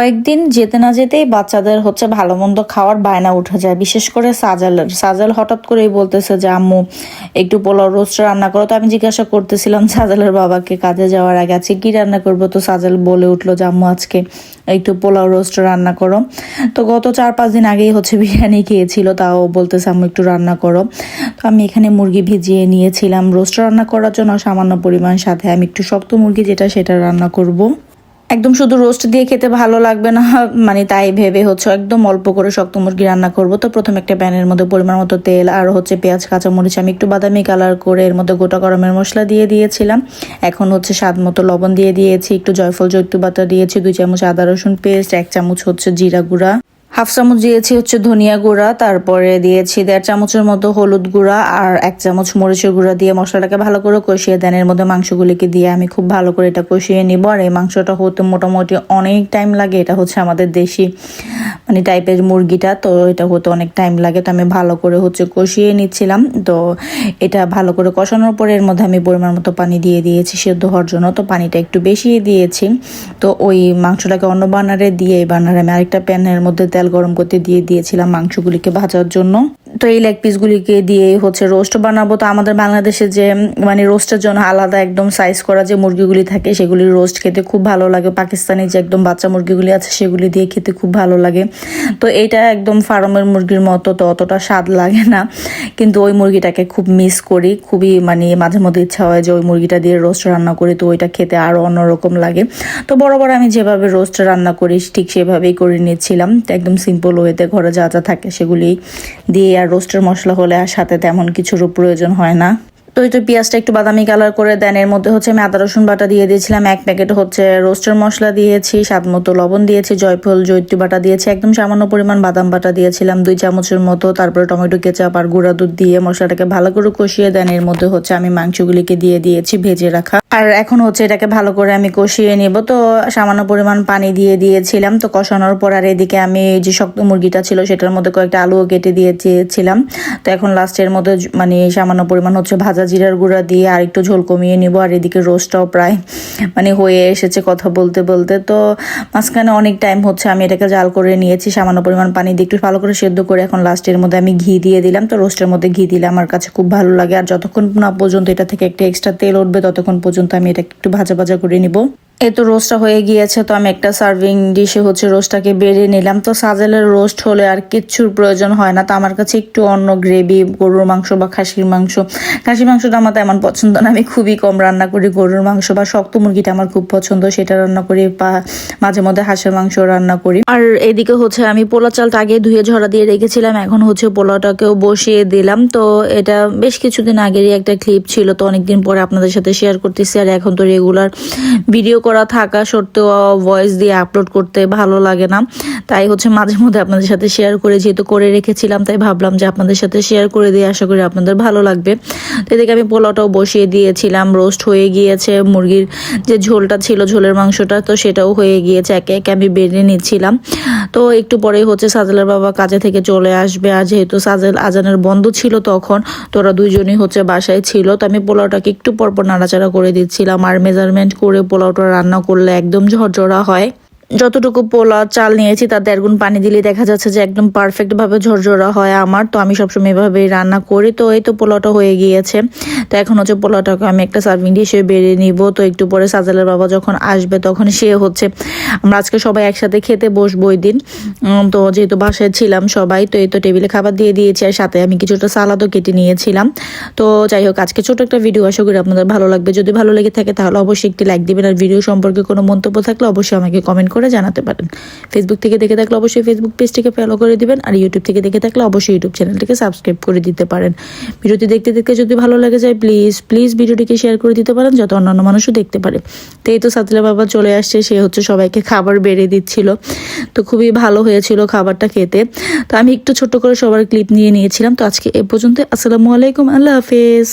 কয়েকদিন যেতে না যেতেই বাচ্চাদের হচ্ছে ভালো মন্দ খাওয়ার বায়না উঠে যায়। বিশেষ করে সাজালের সাজাল হঠাৎ করেই বলতেছে যে, আম্মু, একটু পোলাও রোস্ট রান্না করো। তো আমি জিজ্ঞাসা করতেছিলাম, সাজালের বাবাকে কাজে যাওয়ার আগে আছে কি রান্না করব? তো সাজাল বলে উঠল যে, আম্মু, আজকে একটু পোলাও রোস্ট রান্না করো। তো গত চার পাঁচ দিন আগেই হচ্ছে বিরিয়ানি খেয়েছিল, তাও বলতেছে, আম্মু, একটু রান্না করো। তো আমি এখানে মুরগি ভিজিয়ে নিয়েছিলাম। রোস্ট রান্না করার জন্য সামান্য পরিমাণ সাথে আমি একটু শক্ত মুরগি যেটা, সেটা রান্না করব। একদম শুধু রোস্ট দিয়ে খেতে ভালো লাগবে না মানে তাই ভেবে হচ্ছে একদম অল্প করে শক্ত মুরগি রান্না করব। তো প্রথমে একটা প্যানের মধ্যে পরিমাণ মতো তেল আর হচ্ছে পেঁয়াজ, কাঁচামরিচ, আমি একটু বাদামি কালার করে এর মধ্যে গোটা গরমের মশলা দিয়ে দিয়েছিলাম। এখন হচ্ছে স্বাদ মতো লবণ দিয়ে দিয়েছি, একটু জয়ফল জৈতু বাতা দিয়েছি, দুই চামচ আদা রসুন পেস্ট এক চামচ হচ্ছে জিরা গুঁড়া। হাফ চামচ দিয়েছি হচ্ছে ধনিয়া গুঁড়া, তারপরে দিয়েছি দেড় চামচের মতো হলুদ গুঁড়া আর এক চামচ মরিচের গুঁড়া দিয়ে মশলাটাকে ভালো করে কষিয়ে দেন। এর মধ্যে মাংসগুলিকে দিয়ে আমি খুব ভালো করে এটা কষিয়ে নিব। আর এই মাংসটা হতে মোটামুটি অনেক টাইম লাগে। এটা হচ্ছে আমাদের দেশি মানে টাইপের মুরগিটা, তো এটা হতে অনেক টাইম লাগে। তো আমি ভালো করে হচ্ছে কষিয়ে নিচ্ছিলাম। তো এটা ভালো করে কষানোর পরে এর মধ্যে আমি পরিমাণ মতো পানি দিয়ে দিয়েছি সেদ্ধ হওয়ার জন্য। তো পানিটা একটু বেশি দিয়েছি। তো ওই মাংসটাকে অন্য বানারে দিয়ে এই বানারে আমি আরেকটা প্যানের মধ্যে তেল গরম করতে দিয়ে দিয়েছিলাম মাংসগুলিকে ভাজার জন্য। তো এই লেগ পিসগুলিকে দিয়ে হচ্ছে রোস্ট বানাবো। তো আমাদের বাংলাদেশে যে মানে রোস্টের জন্য আলাদা একদম সাইজ করা যে মুরগিগুলি থাকে, সেগুলি রোস্ট খেতে খুব ভালো লাগে। পাকিস্তানি যে একদম বাচ্চা মুরগিগুলি আছে, সেগুলি দিয়ে খেতে খুব ভালো লাগে। তো এটা একদম ফার্মের মুরগির মতো, তো অতটা স্বাদ লাগে না। কিন্তু ওই মুরগিটাকে খুব মিস করি। খুবই মানে মাঝে মধ্যে ইচ্ছা হয় যে ওই মুরগিটা দিয়ে রোস্ট রান্না করি, তো ওইটা খেতে আরও অন্যরকম লাগে। তো বড় বড় আমি যেভাবে রোস্ট রান্না করি, ঠিক সেভাবেই করে নিয়েছিলাম তো একদম সিম্পল ওয়েতে ঘরে যা যা থাকে, সেগুলি দিয়ে আর রোস্টের মশলা হলে আর সাথে তেমন কিছুরও প্রয়োজন হয় না। তো এই তো পেঁয়াজটা একটু বাদামি কালার করে দেন। এর মধ্যে হচ্ছে আমি আদা, রসুন বাটা দিয়ে দিয়েছিলাম। এক প্যাকেট হচ্ছে রোস্টের মশলা দিয়েছি, স্বাদ মতো লবণ দিয়েছি, জয়ফল, জৈত্রী বাটা দিয়েছি, একদম সামান্য পরিমাণ বাদাম বাটা দিয়েছিলাম, দুই চামচের মতো। তারপরে টমেটো কেচাপ আর গুঁড়া দুধ দিয়ে মশলাটাকে ভালো করে কষিয়ে দেন। এর মধ্যে হচ্ছে আমি মাংসগুলিকে দিয়ে দিয়েছি ভেজে রাখা। আর এখন হচ্ছে এটাকে ভালো করে আমি কষিয়ে নিব। তো সামান্য পরিমাণ পানি দিয়ে দিয়েছিলাম। তো কষানোর পর আর এদিকে আমি যে শক্ত মুরগিটা ছিল, সেটার মধ্যে কয়েকটা আলুও কেটে দিয়ে দিয়েছিলাম। তো এখন লাস্টের মধ্যে মানে সামান্য পরিমাণ হচ্ছে ভাজা জিরার গুঁড়া দিয়ে আর একটু ঝোল কমিয়ে নিব। আর এদিকে রোস্টটাও প্রায় মানে হয়ে এসেছে কথা বলতে বলতে। তো মাঝখানে অনেক টাইম হচ্ছে, আমি এটাকে জাল করে নিয়েছি, সামান্য পরিমাণ পানি দিয়ে একটু ভালো করে সেদ্ধ করে এখন লাস্টের মধ্যে আমি ঘি দিয়ে দিলাম। তো রোস্টের মধ্যে ঘি দিলে আমার কাছে খুব ভালো লাগে। আর যতক্ষণ না পর্যন্ত এটা থেকে একটা এক্সট্রা তেল উঠবে, ততক্ষণ পর্যন্ত আমি এটাকে একটু ভাজা ভাজা করে নিব। এই তো রোস্টটা হয়ে গিয়েছে, তো আমি একটা সার্ভিং ডিশে হচ্ছে রোস্টটাকে বেড়ে নিলাম। তো সাজেলের রোস্ট হলে আর কিচ্ছুর প্রয়োজন হয় না। তো আমার কাছে একটু অন্য গ্রেভি গরুর মাংস বা খাসির মাংস। খাসির মাংসটা আমার তেমন পছন্দ না। আমি খুবই কম রান্না করি গরুর মাংস বা শক্ত মুরগিটা আমার খুব পছন্দ। সেটা রান্না করি বা মাঝে মধ্যে হাঁসের মাংস রান্না করি। আর এদিকে হচ্ছে আমি পোলা চালটা আগে ধুয়ে ঝরা দিয়ে রেখেছিলাম। এখন হচ্ছে পোলাওটাকেও বসিয়ে দিলাম। তো এটা বেশ কিছুদিন আগেরই একটা ক্লিপ ছিল। তো অনেকদিন পরে আপনাদের সাথে শেয়ার করতেছি। আর এখন তো রেগুলার ভিডিও করা থাকা সত্ত্বেও ভয়েস দিয়ে আপলোড করতে ভালো লাগে না। তাই হচ্ছে মাঝে মধ্যে আপনাদের সাথে শেয়ার করে যেহেতু করে রেখেছিলাম, তাই ভাবলাম যে আপনাদের সাথে শেয়ার করে দিয়ে আশা করি আপনাদের ভালো লাগবে। তো এদিকে আমি পোলাওটাও বসিয়ে দিয়েছিলাম রোস্ট হয়ে গিয়েছে। মুরগির যে ঝোলটা ছিল, ঝোলের মাংসটা, তো সেটাও হয়ে গিয়েছে। একে একে আমি বেড়ে নিচ্ছিলাম। তো একটু পরেই হচ্ছে সাজেলের বাবা কাজে থেকে চলে আসবে। আর যেহেতু সাজেল আজানের বন্ধ ছিল তখন, তো ওরা দুইজনই হচ্ছে বাসায় ছিল। তো আমি পোলাওটাকে একটু পরপর নাড়াচাড়া করে দিচ্ছিলাম। আর মেজারমেন্ট করে পোলাওটা রান্না করলে একদম ঝরঝরা হয়। যতটুকু পোলা চাল নিয়েছি, তার দেড় গুণ পানি দিলে দেখা যাচ্ছে যে একদম পারফেক্ট ভাবে ঝরঝরা হয় আমার। তো আমি সবসময় এভাবেই রান্না করি। তো এই তো পোলাওটা হয়ে গিয়েছে। তো এখন হচ্ছে পোলাওটাকে আমি একটা সার্ভিং ডিশে বেড়ে নিব। তো একটু পরে সাজালের বাবা যখন আসবে, তখন সে হচ্ছে, আমরা আজকে সবাই একসাথে খেতে বসবো ওই দিন। তো যেহেতু বাসায় ছিলাম সবাই, তো এই তো টেবিলে খাবার দিয়ে দিয়েছি। আর সাথে আমি কিছুটা সালাদও কেটে নিয়েছিলাম। তো যাই হোক, আজকে ছোট একটা ভিডিও আশা করি আপনাদের ভালো লাগবে। যদি ভালো লেগে থাকে, তাহলে অবশ্যই একটি লাইক দিবেন। আর ভিডিও সম্পর্কে কোনো মন্তব্য থাকলে অবশ্যই আমাকে কমেন্ট করে জানাতে পারেন। ফেসবুক থেকে দেখে থাকলে অবশ্যই ফেসবুক পেজটিকে ফলো করে দিবেন আর ইউটিউব থেকে দেখে থাকলে অবশ্যই ইউটিউব চ্যানেলটিকে সাবস্ক্রাইব করে দিতে পারেন। ভিডিওটি দেখতে দেখতে যদি ভালো লাগে যায় প্লিজ প্লিজ ভিডিওটিকে শেয়ার করে দিতে পারেন যাতে অন্যান্য মানুষও দেখতে পারে। তো এই তো সাতলা বাবা চলে আসছে, সে হচ্ছে সবাইকে খাবার বেড়ে দিচ্ছিল। তো খুবই ভালো হয়েছিল খাবারটা খেতে। তো আমি একটু ছোট করে সবার ক্লিপ নিয়ে নিয়েছিলাম। তো আজকে এ পর্যন্ত আসসালামু আলাইকুম, আল্লাহ হাফেজ।